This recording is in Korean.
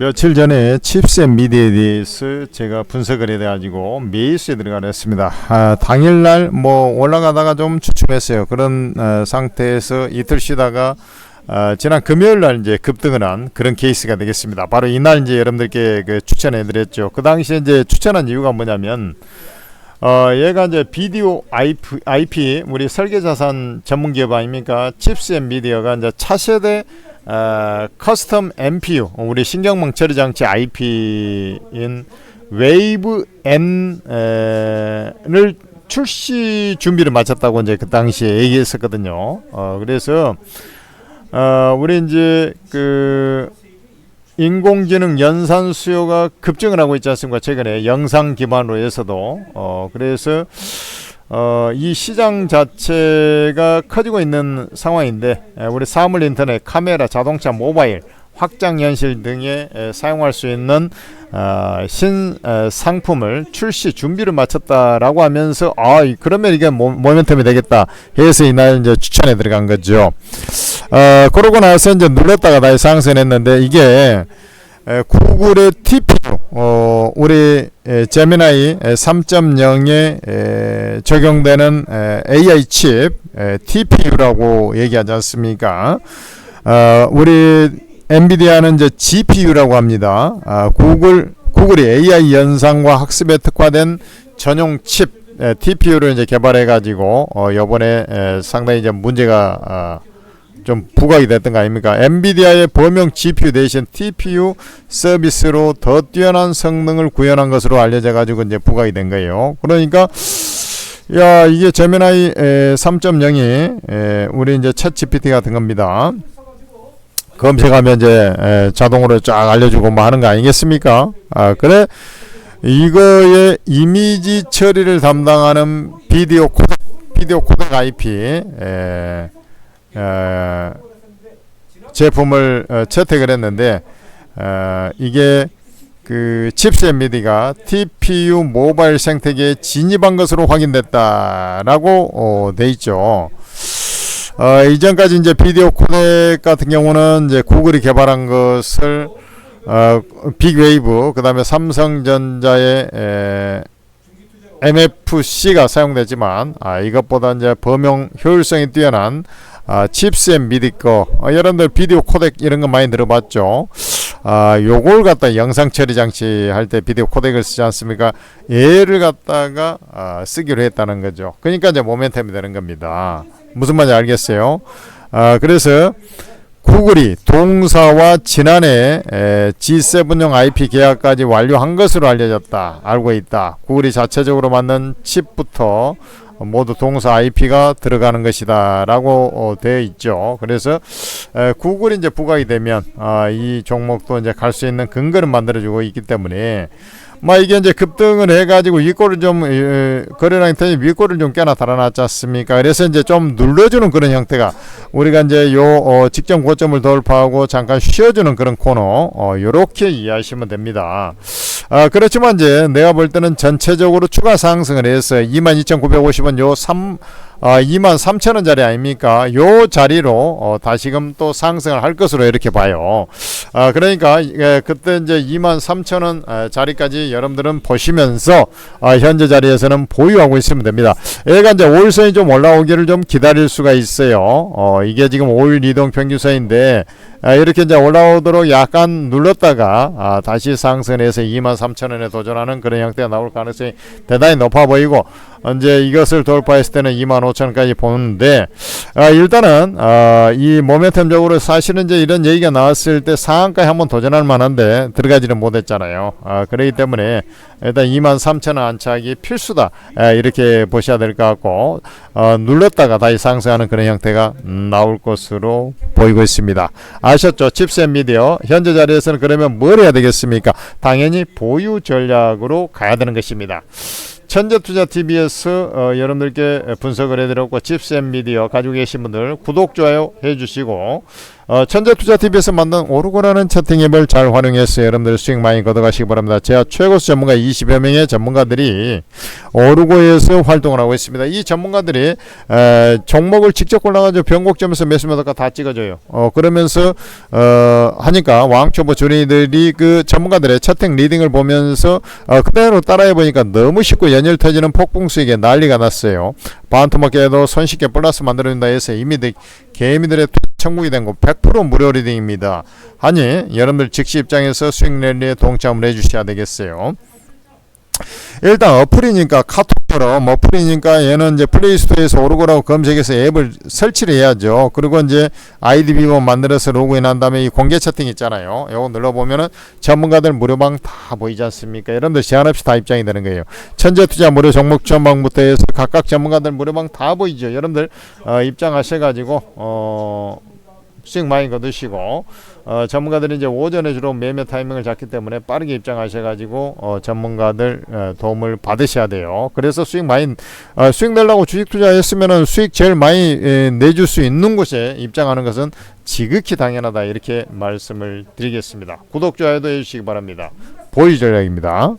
며칠 전에 칩셋 미디어에 대해서 제가 분석을 해가지고 매수에 들어가렸습니다. 아, 당일날 뭐 올라가다가 좀 주춤했어요. 그런 어, 상태에서 이틀 쉬다가 어, 지난 금요일 날 이제 급등을 한 그런 케이스가 되겠습니다. 바로 이날 이제 여러분들께 그 추천해드렸죠. 그 당시에 이제 추천한 이유가 뭐냐면 어, 얘가 이제 비디오 IP, IP 우리 설계 자산 전문 기업 아닙니까? 칩셋 미디어가 이제 차세대 어, 커스텀 MPU 우리 신경망 처리 장치 IP인 웨이브 N을 출시 준비를 마쳤다고 이제 그 당시에 얘기했었거든요. 어, 그래서 어, 우리 이제 그 인공지능 연산 수요가 급증을 하고 있지 않습니까? 최근에 영상 기반으로 해서도 어, 그래서 어, 이 시장 자체가 커지고 있는 상황인데 에, 우리 사물 인터넷, 카메라, 자동차, 모바일, 확장 현실 등에 에, 사용할 수 있는 어, 신 에, 상품을 출시 준비를 마쳤다라고 하면서 아 이- 그러면 이게 모, 모멘텀이 되겠다 해서 이날 이제 추천에 들어간 거죠. 어, 그러고 나서 이제 눌렀다가 다시 상승했는데 이게 에, 구글의 TPU 어, 우리 에, 제미나이 3.0에 에, 적용되는 에, AI 칩 에, TPU라고 얘기하지 않습니까? 어, 우리 엔비디아는 이제 GPU라고 합니다. 아, 구글 구글이 AI 연상과 학습에 특화된 전용 칩 에, TPU를 이제 개발해 가지고 어, 이번에 에, 상당히 이제 문제가 아, 좀 부각이 됐던 거 아닙니까? 엔비디아의 범용 GPU 대신 TPU 서비스로 더 뛰어난 성능을 구현한 것으로 알려져 가지고 이제 부각이 된 거예요. 그러니까 야 이게 제미나이 3.0이 우리 이제 챗 GPT 같은 겁니다. 검색하면 이제 에, 자동으로 쫙 알려주고 뭐 하는 거 아니겠습니까? 아 그래 이거의 이미지 처리를 담당하는 비디오 코덱 비디오 코덱 IP 에, 에, 제품을 어, 채택을 했는데 어, 이게 그 칩셋 미디가 TPU 모바일 생태계에 진입한 것으로 확인됐다라고 어, 돼 있죠. 어, 이전까지 이제 비디오 코덱 같은 경우는 이제 구글이 개발한 것을 어, 빅웨이브 그다음에 삼성전자의 에, MFC가 사용되지만 아, 이것보다 이제 범용 효율성이 뛰어난 아, 칩셋 미디 거 어, 여러분들 비디오 코덱 이런 거 많이 들어봤죠. 아, 요걸 갖다 영상 처리 장치 할 때 비디오 코덱을 쓰지 않습니까? 얘를 갖다가 아, 쓰기로 했다는 거죠. 그러니까 이제 모멘텀이 되는 겁니다. 무슨 말인지 알겠어요? 아, 그래서 구글이 동사와 지난해 에, G7용 IP 계약까지 완료한 것으로 알려졌다. 알고 있다. 구글이 자체적으로 만든 칩부터 모두 동사 IP가 들어가는 것이다 라고 어, 되어 있죠. 그래서 에, 구글이 이제 부각이 되면 아, 이 종목도 이제 갈 수 있는 근거를 만들어주고 있기 때문에 막 이게 이제 급등을 해가지고 윗골을 좀 에, 거래량 인터넷 윗골을 좀 꽤나 달아놨지 않습니까? 그래서 이제 좀 눌러주는 그런 형태가 우리가 이제 요 어, 직전 고점을 돌파하고 잠깐 쉬어주는 그런 코너 어, 요렇게 이해하시면 됩니다. 아, 그렇지만 이제 내가 볼 때는 전체적으로 추가 상승을 해서 22,950원 요 3, 아, 2만 3천 원짜리 아닙니까? 요 자리로 어, 다시금 또 상승을 할 것으로 이렇게 봐요. 아, 그러니까 예, 그때 이제 2만 3천 원 아, 자리까지 여러분들은 보시면서 아, 현재 자리에서는 보유하고 있으면 됩니다. 얘가 이제 5일선이 좀 올라오기를 좀 기다릴 수가 있어요. 어, 이게 지금 5일 이동 평균선인데 아, 이렇게 이제 올라오도록 약간 눌렀다가 아, 다시 상승해서 23,000원에 도전하는 그런 형태가 나올 가능성이 대단히 높아 보이고 이제 이것을 돌파했을 때는 25,000원까지 보는데 아, 일단은 아, 이 모멘텀적으로 사실은 이제 이런 얘기가 나왔을 때 상한가에 한번 도전할 만한데 들어가지는 못했잖아요. 아, 그렇기 때문에 일단 23,000원 안착이 필수다 아, 이렇게 보셔야 될 것 같고 어, 눌렀다가 다시 상승하는 그런 형태가 음, 나올 것으로 보이고 있습니다. 아셨죠? 칩셋 미디어 현재 자리에서는 그러면 뭘 해야 되겠습니까? 당연히 보유 전략으로 가야 되는 것입니다. 천재투자 TV에서 어, 여러분들께 분석을 해드렸고 칩셋 미디어 가지고 계신 분들 구독 좋아요 해주시고 어, 천재투자TV에서 만든 오르고라는 채팅 앱을 잘 활용해서 여러분들 수익 많이 걷어가시기 바랍니다. 제가 최고수 전문가 20여 명의 전문가들이 오르고에서 활동을 하고 있습니다. 이 전문가들이 에, 종목을 직접 골라가지고 변곡점에서 매수매도가 다 찍어줘요. 어, 그러면서 어, 하니까 왕초보 주린이들이 그 전문가들의 채팅 리딩을 보면서 어, 그대로 따라해 보니까 너무 쉽고 연일 터지는 폭풍 수익에 난리가 났어요. 반토막에도 손쉽게 플러스 만들어준다 해서 이미 드- 개미들의 천국이 된 거 100% 무료 리딩입니다. 아니 여러분들 즉시 입장에서 수익 랠리에 동참을 해주셔야 되겠어요. 일단 어플이니까 카톡처럼 어플이니까 얘는 이제 플레이스토어에서 오르고라고 검색해서 앱을 설치를 해야죠. 그리고 이제 아이디 비번 만들어서 로그인한 다음에 이 공개 채팅 있잖아요. 요거 눌러보면은 전문가들 무료방 다 보이지 않습니까? 여러분들 제한 없이 다 입장이 되는 거예요. 천재 투자 무료 종목 전방부터 해서 각각 전문가들 무료방 다 보이죠. 여러분들 어, 입장하셔가지고 어. 수익 많이 거두시고 어, 전문가들이 이제 오전에 주로 매매 타이밍을 잡기 때문에 빠르게 입장하셔가지고 어, 전문가들 어, 도움을 받으셔야 돼요. 그래서 수익 많이 어, 수익 내려고 주식 투자했으면은 수익 제일 많이 에, 내줄 수 있는 곳에 입장하는 것은 지극히 당연하다 이렇게 말씀을 드리겠습니다. 구독 좋아요도 해주시기 바랍니다. 보이 전략입니다.